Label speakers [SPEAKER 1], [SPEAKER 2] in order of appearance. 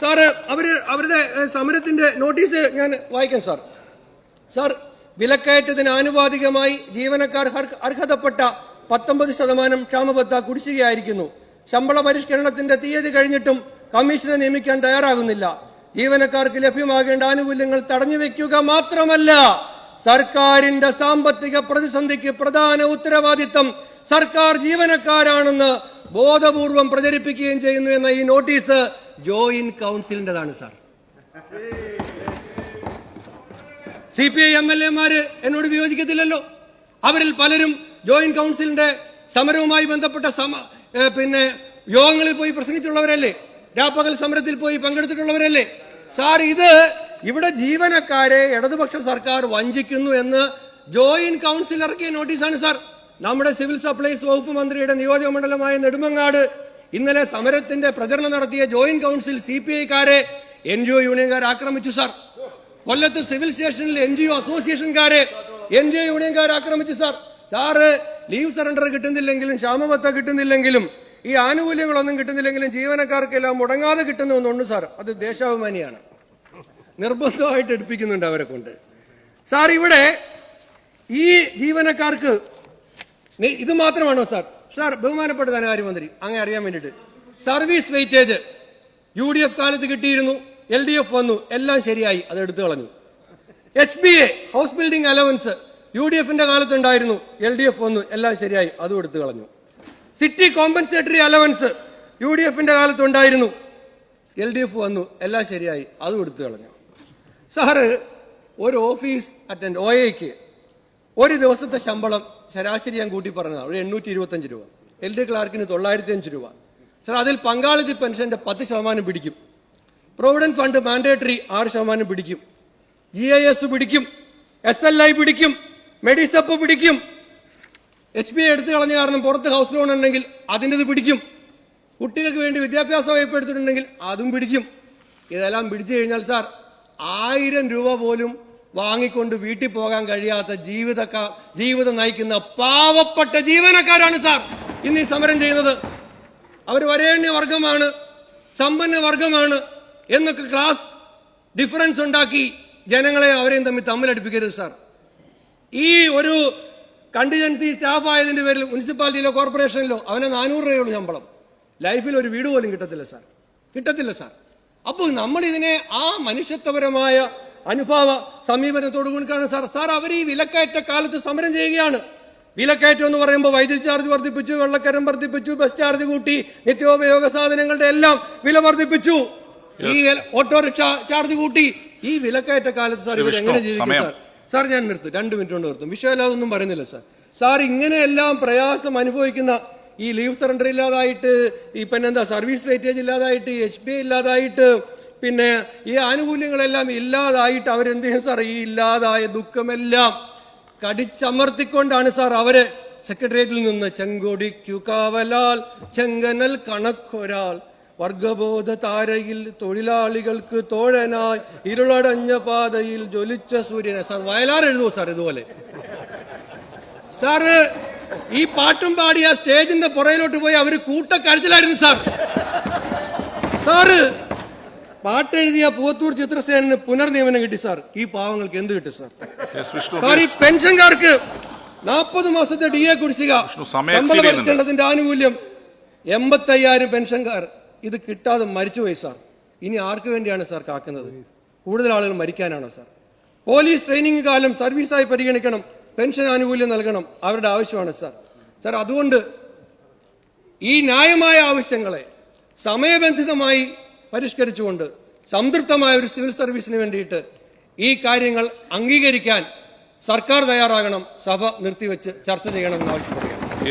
[SPEAKER 1] Sir അവർ അവരുടെ സമരത്തിന്റെ notice ഞാൻ വായിക്കാം സാർ. സാർ വിലക്കയറ്റത്തിന് ആനുപാതികമായി ജീവനക്കാർ അർഹതപ്പെട്ട പത്തൊമ്പത് ശതമാനം ക്ഷാമബത്ത കുടിശ്ശികയായിരിക്കുന്നു. ശമ്പള പരിഷ്കരണത്തിന്റെ തീയതി കഴിഞ്ഞിട്ടും കമ്മീഷനെ നിയമിക്കാൻ തയ്യാറാകുന്നില്ല. ജീവനക്കാർക്ക് ലഭ്യമാകേണ്ട ആനുകൂല്യങ്ങൾ തടഞ്ഞു വെക്കുക മാത്രമല്ല സർക്കാരിന്റെ സാമ്പത്തിക പ്രതിസന്ധിക്ക് പ്രധാന ഉത്തരവാദിത്തം സർക്കാർ ജീവനക്കാരാണെന്ന് ബോധപൂർവം പ്രചരിപ്പിക്കുകയും ചെയ്യുന്നു എന്ന ഈ notice joint കൗൺസിലിന്റെതാണ് sir. C P I M L എമാര് എന്നോട് വിയോജിക്കത്തില്ലല്ലോ. അവരിൽ പലരും ജോയിന്റ് കൗൺസിലിന്റെ സമരവുമായി ബന്ധപ്പെട്ട സമ പിന്നെ യോഗങ്ങളിൽ പോയി പ്രസംഗിച്ചുള്ളവരല്ലേ രാപ്പകൽ സമരത്തിൽ പോയി പങ്കെടുത്തിട്ടുള്ളവരല്ലേ? സാർ ഇത് ഇവിടെ ജീവനക്കാരെ ഇടതുപക്ഷ സർക്കാർ വഞ്ചിക്കുന്നു എന്ന് ജോയിന്റ് കൗൺസിൽ ഇറക്കിയ നോട്ടീസാണ് സാർ. നമ്മുടെ സിവിൽ സപ്ലൈസ് വകുപ്പ് മന്ത്രിയുടെ നിയോജക മണ്ഡലമായ നെടുമങ്ങാട് ഇന്നലെ സമരത്തിന്റെ പ്രചരണം നടത്തിയ ജോയിന്റ് കൗൺസിൽ സി പി ഐക്കാരെ എൻ ജി ഒ യൂണിയൻകാർ ആക്രമിച്ചു സാർ. കൊല്ലത്ത് സിവിൽ സ്റ്റേഷനിൽ എൻ ജി ഒ അസോസിയേഷൻകാരെ എൻ ജി ഒ യൂണിയൻകാർ ആക്രമിച്ചു സാർ. സാറ് ലീവ് സറണ്ടർ കിട്ടുന്നില്ലെങ്കിലും ക്ഷാമബത്ത കിട്ടുന്നില്ലെങ്കിലും ഈ ആനുകൂല്യങ്ങളൊന്നും കിട്ടുന്നില്ലെങ്കിലും ജീവനക്കാർക്കെല്ലാം മുടങ്ങാതെ കിട്ടുന്ന ഒന്നുണ്ട് സാർ. അത് ദേശാഭിമാനിയാണ്. നിർബന്ധമായിട്ട് എടുപ്പിക്കുന്നുണ്ട് അവരെ കൊണ്ട്. സാർ ഇവിടെ ഈ ജീവനക്കാർക്ക് ഇത് മാത്രമാണോ സാർ? സാർ ബഹുമാനപ്പെട്ട ധനകാര്യമന്ത്രി അങ്ങനെ അറിയാൻ വേണ്ടിയിട്ട്. Service weightage U D F കാലത്ത് കിട്ടിയിരുന്നു എൽ ഡി എഫ് വന്നു എല്ലാം ശരിയായി അത് എടുത്തു കളഞ്ഞു. H B A house building allowance U D എഫിന്റെ കാലത്ത് ഉണ്ടായിരുന്നു എൽ ഡി എഫ് വന്നു എല്ലാം ശരിയായി അതും എടുത്തു കളഞ്ഞു. City compensatory allowance U D എഫിന്റെ കാലത്ത് ഉണ്ടായിരുന്നു എൽ ഡി എഫ് വന്നു എല്ലാം ശരിയായി അതും എടുത്തു കളഞ്ഞു. സാറ് ഒരു ഓഫീസ് അറ്റൻഡ് ഒ എക്ക് ഒരു ദിവസത്തെ ശമ്പളം ശരാശരി ഞാൻ കൂട്ടി പറഞ്ഞതാണ്. ഒരു എണ്ണൂറ്റി ഇരുപത്തഞ്ച് രൂപ. എൽ ഡി ക്ലാർക്കിന് തൊള്ളായിരത്തി അഞ്ച് രൂപ. സാർ അതിൽ പങ്കാളിത്തി പെൻഷന്റെ പത്ത് ശതമാനം പിടിക്കും. പ്രൊവിഡന്റ് ഫണ്ട് മാൻഡേറ്ററി ആറ് ശതമാനം പിടിക്കും. ജി ഐ എസ് പിടിക്കും. എസ് എൽ ഐ പിടിക്കും. മെഡിസപ്പ് പിടിക്കും. എച്ച് ബി എടുത്തു കളഞ്ഞ കാരണം പുറത്ത് ഹൗസ് ലോൺ ഉണ്ടെങ്കിൽ അതിന്റെത് പിടിക്കും. കുട്ടികൾക്ക് വേണ്ടി വിദ്യാഭ്യാസ വായ്പ എടുത്തിട്ടുണ്ടെങ്കിൽ അതും പിടിക്കും. ഇതെല്ലാം പിടിച്ചു കഴിഞ്ഞാൽ സാർ ആയിരം രൂപ പോലും വാങ്ങിക്കൊണ്ട് വീട്ടിൽ പോകാൻ കഴിയാത്ത ജീവിതക്കാർ ജീവിതം നയിക്കുന്ന പാവപ്പെട്ട ജീവനക്കാരാണ് സാർ. ഇന്ന് ഈ സമരം ചെയ്യുന്നത്. അവർ വരേണ്യ വർഗമാണ് സമ്പന്ന വർഗമാണ് എന്നൊക്കെ ക്ലാസ് ഡിഫറൻസ് ഉണ്ടാക്കി ജനങ്ങളെ അവരെയും തമ്മിൽ തമ്മിലടിപ്പിക്കരുത് സാർ. ഈ ഒരു കണ്ടിജൻസി സ്റ്റാഫ് ആയതിന്റെ പേരിൽ മുനിസിപ്പാലിറ്റിയിലോ കോർപ്പറേഷനിലോ അവനെ നാനൂറ് രൂപയുള്ളൂ ശമ്പളം. ലൈഫിൽ ഒരു വീട് പോലും കിട്ടത്തില്ല സാർ. കിട്ടത്തില്ല സാർ. അപ്പോൾ നമ്മൾ ഇതിനെ ആ മനുഷ്യത്വപരമായ അനുഭാവ സമീപനത്തോടു കൂടിക്കാണ് സാർ സാർ അവർ ഈ വിലക്കയറ്റ കാലത്ത് സമരം ചെയ്യുകയാണ്. വിലക്കയറ്റം എന്ന് പറയുമ്പോൾ വൈദ്യുതി ചാർജ് വർദ്ധിപ്പിച്ചു വെള്ളക്കരം വർദ്ധിപ്പിച്ചു ബസ് ചാർജ് കൂട്ടി നിത്യോപയോഗ സാധനങ്ങളുടെ എല്ലാം വില വർദ്ധിപ്പിച്ചു. ഈ ഓട്ടോറിക്ഷ ചാർജ് കൂട്ടി. ഈ വിലക്കയറ്റ കാലത്ത് സാർ എങ്ങനെ ജീവിക്കും സാർ? സാർ ഞാൻ നിർത്തും. രണ്ട് മിനിറ്റ് കൊണ്ട് നിർത്തും. വിഷയമല്ലാതൊന്നും പറയുന്നില്ല സാർ. സാർ ഇങ്ങനെയെല്ലാം പ്രയാസം അനുഭവിക്കുന്ന ഈ ലീവ് സറണ്ടർ ഇല്ലാതായിട്ട് ഈ പിന്നെ എന്താ സർവീസ് വെയിറ്റേജ് ഇല്ലാതായിട്ട് എച്ച് പി ഇല്ലാതായിട്ട് പിന്നെ ഈ ആനുകൂല്യങ്ങളെല്ലാം ഇല്ലാതായിട്ട് അവരെന്ത് ചെയ്യും സാർ ഈ ഇല്ലാതായ ദുഃഖമെല്ലാം കടിച്ചമർത്തിക്കൊണ്ടാണ് സാർ അവർ സെക്രട്ടേറിയറ്റിൽ നിന്ന് ചെങ്കൊടിക്കു കാവലാൽ ചെങ്കനൽ കണക്കൊരാൾ വർഗബോധ താരയിൽ തൊഴിലാളികൾക്ക് തോഴനായി ഇരുളടഞ്ഞ പാതയിൽ ജ്വലിച്ച സൂര്യനെ. സാർ വയലാർ എഴുതുമോ സാർ ഇതുപോലെ? സാറ് ഈ പാട്ടും പാടി ആ സ്റ്റേജിന്റെ പുറയിലോട്ട് പോയി അവർ കൂട്ടക്കരച്ചിലായിരുന്നു സാർ. സാറ് പാട്ടെഴുതിയ പൂവത്തൂർ ചിത്രസേനന് പുനർനിയമനം കിട്ടി സാർ. ഈ പാവങ്ങൾക്ക് എന്ത് കിട്ടി സാർ?
[SPEAKER 2] സോറി
[SPEAKER 1] സാർ ഈ പെൻഷൻകാർക്ക് നാൽപ്പത് മാസത്തെ ഡി എ കുടിശ്ശിക സമയത്തിന്റെ
[SPEAKER 2] ആനുകൂല്യം എൺപത്തി
[SPEAKER 1] അയ്യായിരം ആനുകൂല്യം എൺപത്തയ്യായിരം പെൻഷൻകാർ. ഇത് കിട്ടാതെ മരിച്ചുപോയി സാർ. ഇനി ആർക്ക് വേണ്ടിയാണ് സാർ കാക്കുന്നത്? കൂടുതൽ ആളുകൾ മരിക്കാനാണോ സാർ? പോലീസ് ട്രെയിനിങ് കാലം സർവീസായി പരിഗണിക്കണം പെൻഷൻ ആനുകൂല്യം നൽകണം അവരുടെ ആവശ്യമാണ് സാർ. സാർ അതുകൊണ്ട് ഈ ന്യായമായ ആവശ്യങ്ങളെ സമയബന്ധിതമായി പരിഷ്കരിച്ചുകൊണ്ട് സംതൃപ്തമായ ഒരു സിവിൽ സർവീസിന് വേണ്ടിയിട്ട് ഈ കാര്യങ്ങൾ അംഗീകരിക്കാൻ സർക്കാർ തയ്യാറാകണം. സഭ നിർത്തിവെച്ച് ചർച്ച ചെയ്യണമെന്ന് ആവശ്യപ്പെടുകയാണ്.